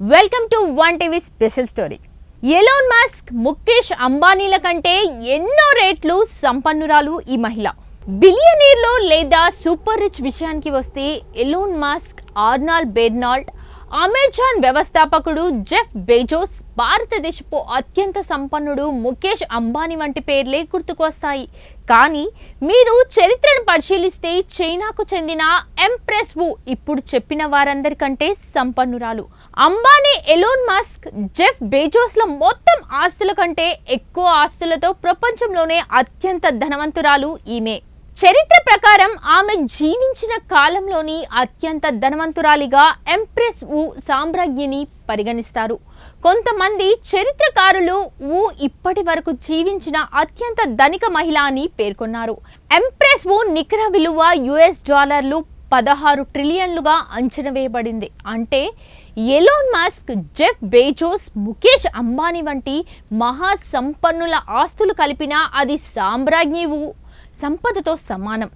Welcome to One TV special story. Elon Musk Mukesh అంబానీల కంటే ఎన్నో రేట్లు సంపన్నురాలు ఈ మహిళ. బిలియనీర్లో లేదా సూపర్ రిచ్ విషయానికి వస్తే Elon Musk Arnold Bernard Amazon వ్యవస్థాపకుడు జెఫ్ బెజోస్ భారతదేశపు అత్యంత సంపన్నుడు ముఖేష్ అంబానీ వంటి పేర్లే గుర్తుకొస్తాయి. కానీ మీరు చరిత్రను పరిశీలిస్తే చైనాకు చెందిన ఎంప్రెస్ వు ఇప్పుడు చెప్పిన వారందరికంటే సంపన్నురాలు. అంబానీ ఎలోన్ మస్క్ జెఫ్ బెజోస్ల మొత్తం ఆస్తుల కంటే ఎక్కువ ఆస్తులతో ప్రపంచంలోనే అత్యంత ధనవంతురాలు ఈమె. చరిత్ర ప్రకారం ఆమె జీవించిన కాలంలోని అత్యంత ధనవంతురాలిగా ఎంప్రెస్ ఊ సామ్రాజ్ఞిని పరిగణిస్తారు. కొంతమంది చరిత్రకారులు ఊ ఇప్పటి వరకు జీవించిన అత్యంత ధనిక మహిళ అని పేర్కొన్నారు. ఎంప్రెస్ ఊ నికర విలువ యుఎస్ డాలర్లు పదహారు ట్రిలియన్లుగా అంచనా వేయబడింది. అంటే Elon Musk Jeff Bezos Mukesh Ambani వంటి మహా సంపన్నుల ఆస్తులు కలిపినా అది సామ్రాజ్ఞివు సంపదతో సమానం.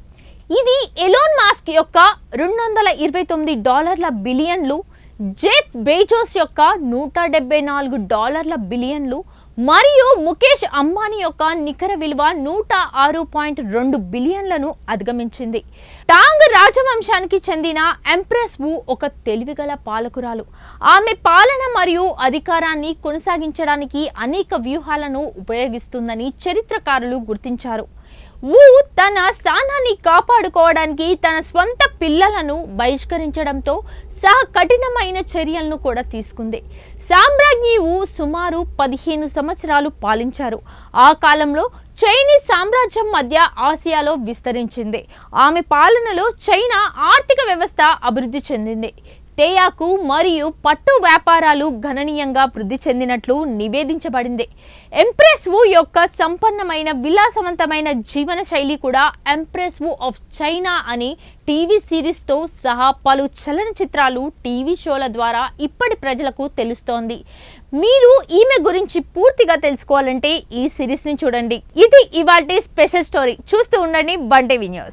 ఇది ఎలోన్ మాస్క్ యొక్క రెండు వందల ఇరవై తొమ్మిది డాలర్ల బిలియన్లు జెఫ్ బేజోస్ యొక్క నూట డెబ్బై నాలుగు డాలర్ల బిలియన్లు మరియు ముఖేష్ అంబానీ యొక్క నికర విలువ నూట ఆరు పాయింట్ రెండు బిలియన్లను అధిగమించింది. టాంగ్ రాజవంశానికి చెందిన ఎంప్రెస్ వు ఒక తెలివిగల పాలకురాలు. ఆమె పాలన మరియు అధికారాన్ని కొనసాగించడానికి అనేక వ్యూహాలను ఉపయోగిస్తుందని చరిత్రకారులు గుర్తించారు. వు తన స్థానాన్ని కాపాడుకోవడానికి తన స్వంత పిల్లలను బహిష్కరించడంతో సహా కఠినమైన చర్యలను కూడా తీసుకుంది. సామ్రాజ్ఞి వు సుమారు పదిహేను సంవత్సరాలు పాలించారు. ఆ కాలంలో చైనీస్ సామ్రాజ్యం మధ్య ఆసియాలో విస్తరించింది. ఆమె పాలనలో చైనా ఆర్థిక వ్యవస్థ అభివృద్ధి చెందింది. తేయాకు మరియు పట్టు వ్యాపారాలు గణనీయంగా వృద్ధి చెందినట్లు నివేదించబడింది. ఎంప్రెస్ వు యొక్క సంపన్నమైన విలాసవంతమైన జీవన శైలి కూడా ఎంప్రెస్ వు ఆఫ్ చైనా అని టీవీ సిరీస్తో సహా పలు చలనచిత్రాలు టీవీ షోల ద్వారా ఇప్పటి ప్రజలకు తెలుస్తోంది. మీరు ఈమె గురించి పూర్తిగా తెలుసుకోవాలంటే ఈ సిరీస్ని చూడండి. ఇది ఇవాల్టి స్పెషల్ స్టోరీ. చూస్తూ ఉండండి వన్ టీవీ న్యూస్.